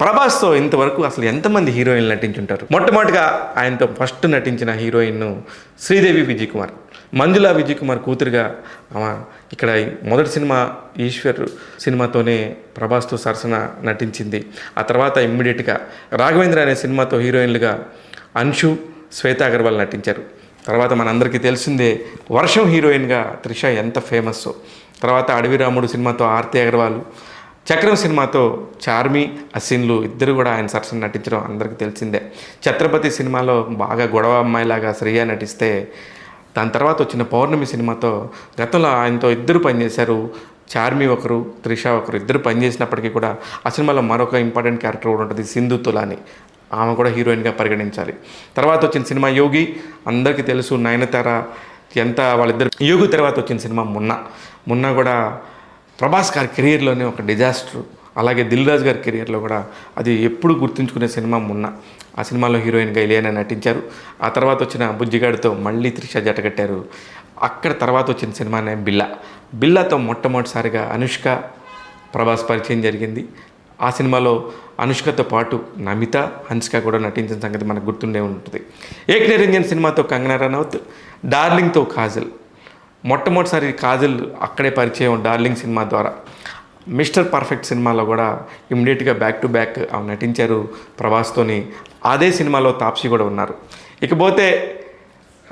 ప్రభాస్తో ఇంతవరకు అసలు ఎంతమంది హీరోయిన్లు నటించుంటారు? మొట్టమొదటిగా ఆయనతో ఫస్ట్ నటించిన హీరోయిన్ శ్రీదేవి విజయ్ కుమార్ మంజులా విజయ్ కుమార్ కూతురుగా ఆమె ఇక్కడ మొదటి సినిమా ఈశ్వర్ సినిమాతోనే ప్రభాస్తో సరసన నటించింది. ఆ తర్వాత ఇమ్మీడియట్గా రాఘవేంద్ర అనే సినిమాతో హీరోయిన్లుగా అన్షు శ్వేత అగర్వాల్ నటించారు. తర్వాత మనందరికీ తెలిసిందే వర్షం హీరోయిన్గా త్రిష ఎంత ఫేమస్ తర్వాత అడవి రాముడు సినిమాతో ఆర్తి అగర్వాల్ చక్రం సినిమాతో చార్మి అసిన్లు ఇద్దరు కూడా ఆయన సరసన నటించడం అందరికీ తెలిసిందే. ఛత్రపతి సినిమాలో బాగా గొడవ అమ్మాయిలాగా శ్రేయ నటిస్తే దాని తర్వాత వచ్చిన పౌర్ణమి సినిమాతో గతంలో ఆయనతో ఇద్దరు పనిచేశారు. చార్మి ఒకరు త్రిష ఒకరు ఇద్దరు పనిచేసినప్పటికీ కూడా ఆ సినిమాలో మరొక ఇంపార్టెంట్ క్యారెక్టర్ కూడా ఉంటుంది సింధు తులాని. ఆమె కూడా హీరోయిన్గా పరిగణించాలి. తర్వాత వచ్చిన సినిమా యోగి అందరికీ తెలుసు నయనతార ఎంత వాళ్ళిద్దరు యోగి తర్వాత వచ్చిన సినిమా మున్న. మున్న కూడా ప్రభాస్ గారి కెరియర్లోనే ఒక డిజాస్టర్. అలాగే దిల్ రాజు గారి కెరియర్లో కూడా అది ఎప్పుడు గుర్తుంచుకునే సినిమా మొన్న. ఆ సినిమాలో హీరోయిన్గా ఇలియానా నటించారు. ఆ తర్వాత వచ్చిన బుజ్జిగాడితో మళ్ళీ త్రిష జటకట్టారు అక్కడ తర్వాత వచ్చిన సినిమానే బిల్లా. బిల్లాతో మొట్టమొదటిసారిగా అనుష్క ప్రభాస్ పరిచయం జరిగింది. ఆ సినిమాలో అనుష్కతో పాటు నమిత హన్సిక కూడా నటించిన సంగతి మనకు గుర్తుండే ఉంటుంది. ఏక్ నిరంజన్ సినిమాతో కంగనా రనౌత్ డార్లింగ్తో కాజల్. మొట్టమొదటిసారి కాజల్ అక్కడే పరిచయం డార్లింగ్ సినిమా ద్వారా. మిస్టర్ పర్ఫెక్ట్ సినిమాలో కూడా ఇమ్మీడియట్గా బ్యాక్ టు బ్యాక్ ఆమె నటించారు ప్రభాస్తోని అదే సినిమాలో తాప్సీ కూడా ఉన్నారు. ఇకపోతే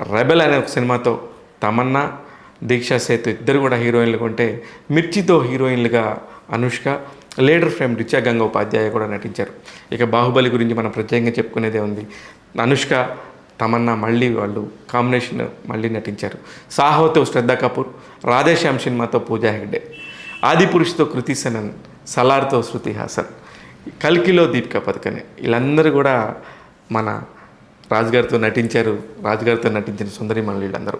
రెబెల్ అనే ఒక సినిమాతో తమన్నా దీక్షా సేతు ఇద్దరు కూడా హీరోయిన్లు ఉంటే మిర్చితో హీరోయిన్లుగా Anushka leader fame Richa Gangopadhyay కూడా నటించారు. ఇక బాహుబలి గురించి మనం ప్రత్యేకంగా చెప్పుకునేదే ఉంది. అనుష్క తమన్నా మళ్ళీ వాళ్ళు కాంబినేషన్ మళ్ళీ నటించారు. సాహోతో శ్రద్ధ కపూర్ రాధేశ్యామ్ సినిమాతో పూజా హెగ్డే ఆదిపురుషుతో కృతి సనన్ సలార్తో శృతి హాసన్ కల్కిలో దీపికా పథకనే వీళ్ళందరూ కూడా మన రాజుగారితో నటించారు రాజుగారితో నటించిన సుందరి వీళ్ళందరూ